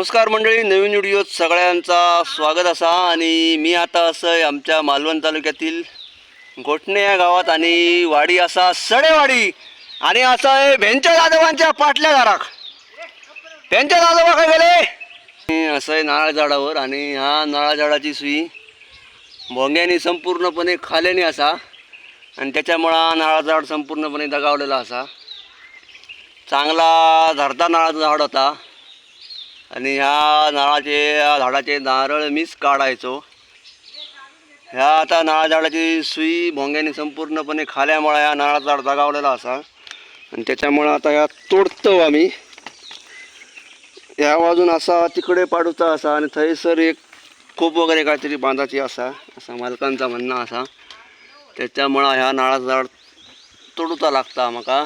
नमस्कार मंडळी नवीन व्हिडिओत सगळ्यांचा स्वागत असा आणि मी आता असं आहे आमच्या मालवण तालुक्यातील गोठणे या गावात आणि वाडी असा सडेवाडी आणि असं आहे भेंच्या जाधवांच्या पाटल्या दाराक भेंच्या जाधवा काय गेले असं आहे नारळ झाडावर आणि हा नारळ झाडाची सुई भोंग्याने संपूर्णपणे खाल्याने असा आणि त्याच्यामुळं नारळ झाड संपूर्णपणे दगावलेला असा. चांगला धरता नारळाचा झाड होता. आणि ह्या नारळाचे या झाडाचे नारळ मीच काढायचो. ह्या आता नारळ झाडाची सुई भोंग्याने संपूर्णपणे खाल्यामुळे ह्या नारळाचा झाड दगावलेला असा. आणि त्याच्यामुळं आता ह्या तोडतो आम्ही. ह्या बाजून असा तिकडे पाडूचा असा आणि थंयसर एक खूप वगैरे काहीतरी बांधाची असा असा मालकांचा म्हणणं असा. त्याच्यामुळं ह्या नारळाचं झाड तोडूचा लागता म्हाका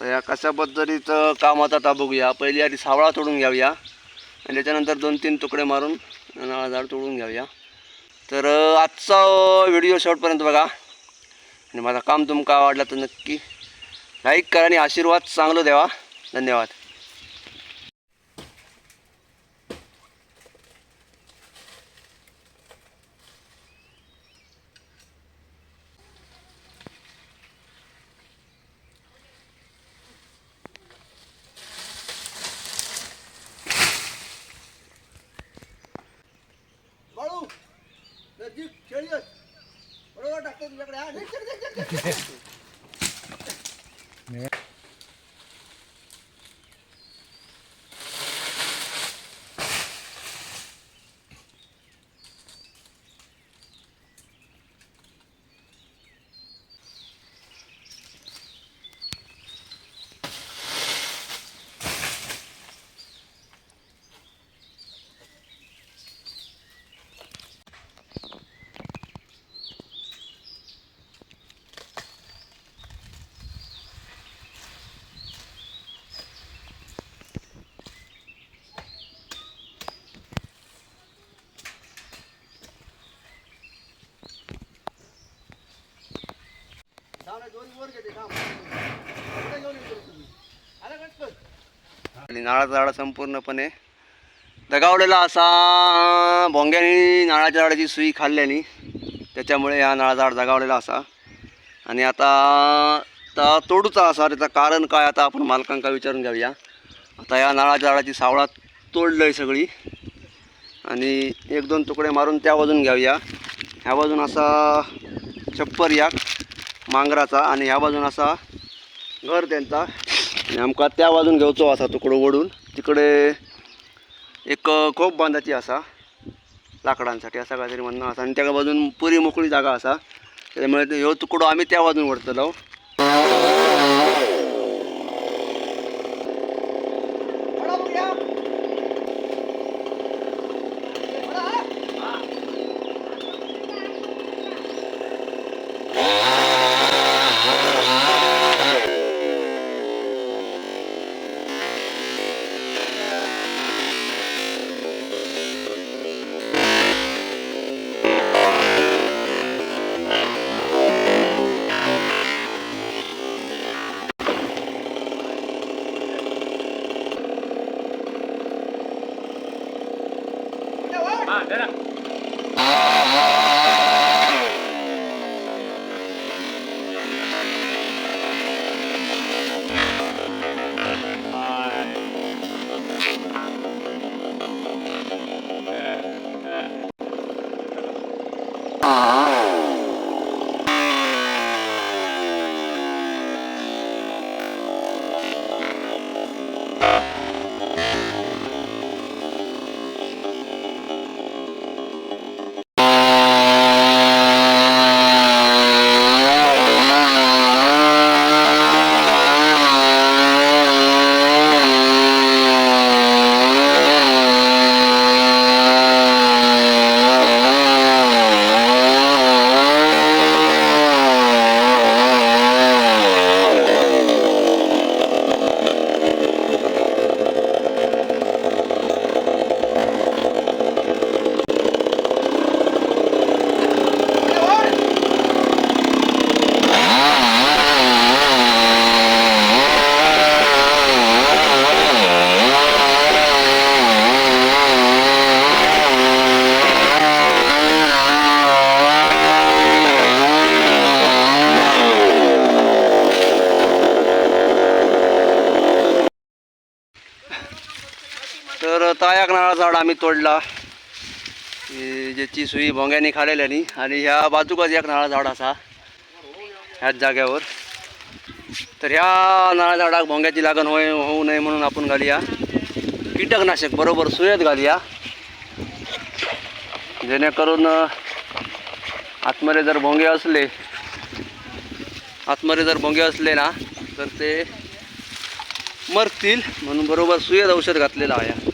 तर या कशा पद्धतीचं काम आता आता बघूया. पहिली आधी सावळा तोडून घ्यावया आणि त्याच्यानंतर दोन तीन तुकडे मारून नळा झाड तोडून घ्यावया. तर आजचा व्हिडिओ शेवटपर्यंत बघा. आणि माझं काम तुमका आवडलं तर नक्की लाईक करा आणि आशीर्वाद चांगलं द्यावा. धन्यवाद. नजीक खेळी बरोबर टाकतो तुझ्याकडे आणि नारळाचं झाड संपूर्णपणे दगावलेला असा भोंग्याने नाळाच्या झाडाची सुई खाल्ल्याने त्याच्यामुळे हा नारळाचा झाड दगावलेला असा. आणि आता आता तोडूचा असा त्याचं कारण काय आता आपण मालकांका विचारून घेऊया. आता या नाळाच्या झाडाची सावळा तोडलं आहे सगळी. आणि एक दोन तुकडे मारून त्या बाजून घेऊया. ह्या बाजून असा छप्पर या. मांगराचा आणि ह्या बाजून असा घर त्यांचा. आणि आमका त्या बाजून घेवचो असा तुकडो ओढून तिकडे एक खोप बांधाची असा. लाकडांसाठी असा काहीतरी म्हणणं असा. आणि त्या बाजून पुरी मोकळी जागा असा. त्याच्यामुळे ह्यो तुकडो आम्ही त्या बाजून वडतलो झाड आम्ही तोडला. ज्याची सुई भोंग्याने खालेल्यानी आणि ह्या बाजूकच एक नारळ झाड असा. ह्याच जाग्यावर तर ह्या नारळ झाडाक भोंग्याची लागण होय होऊ नये म्हणून आपण घालूया. कीटकनाशक बरोबर सुयत घालूया. जेणेकरून आतमध्ये जर भोंगे असले आतमध्ये जर भोंगे असले ना तर ते मरतील म्हणून बरोबर सुयत औषध घातलेलं आहे.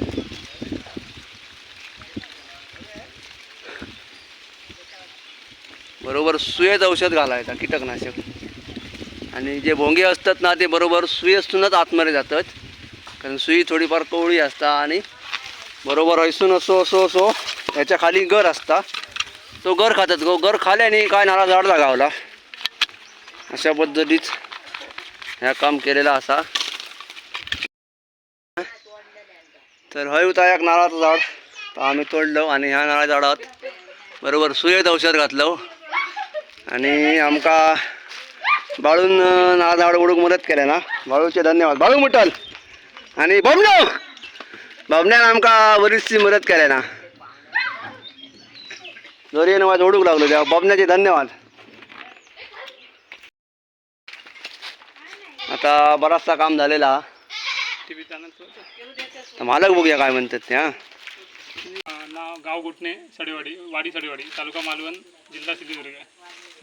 बरोबर सुयत औषध घालायचं कीटकनाशक. आणि जे भोंगे असतात ना ते बरोबर सुयेसूनच आतमध्ये जातात. कारण सुई थोडीफार कोवळी असता आणि बरोबर ऐसून असो असो असो ह्याच्या खाली गर असता. तो गर खातात. गो गर खाल्याने काय नारळ झाड लागावला अशा पद्धतीत ह्या काम केलेलं असा. तर हय होता एक नारळाचं झाड तर आम्ही तोडलो आणि ह्या नारळा झाडात बरोबर सुयेत औषध घातलं. आणि आमका बाळून अं, झाड उडूक मदत केल्या ना. बाळूचे धन्यवाद. बाळू मुटल. आणि बबलो बबण्यान आमका बरीचशी मदत केल्या ना. दोरीन वाज ओढूक लागलो त्या बबण्याचे धन्यवाद. आता बराचसा काम झालेला. मालक बघूया काय म्हणतात ते हां. नाव गाव गुटणे सडेवाडी वाडी सडेवाडी तालुका मालवण जिल्हा सिंधुदुर्ग.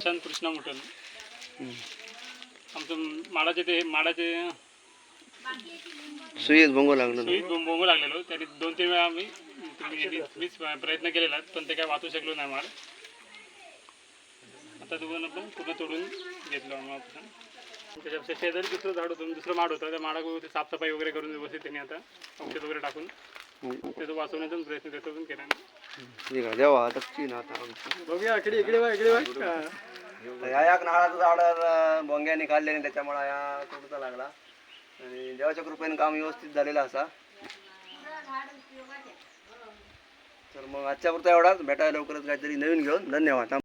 चंद कृष्णा मुटल आमचं माडाचे ते माडाचे सुईत बंगो लागलो सुईत बोंब बोंबू लागलेलो. त्याने दोन तीन वेळा आम्ही तुम्ही मीच प्रयत्न केलेला पण ते काय वाचू शकलो नाही माड. आता दोघांना पण पूर्ण तोडून घेतलो आम्ही आपण त्याच्या शेजारी दुसरं झाड होतं दुसरं माड होतं. त्या माडावर साफसफाई वगैरे करून व्यवस्थित त्यांनी आता औषध वगैरे टाकून त्याचं वाचवण्याचा प्रयत्न त्याचा पण केला ठीक आहे देवा आता आमचं. बघूया इकडे इकडे बघ इकडे तर ह्या एक नारळाचं झाड भोंग्याने काढले त्याच्यामुळे या तोडचा लागला. आणि देवाच्या कृपेने काम व्यवस्थित झालेलं असा. तर मग आजच्या पुरता एवढाच. भेटायला लवकरच काहीतरी नवीन घेऊन. धन्यवाद.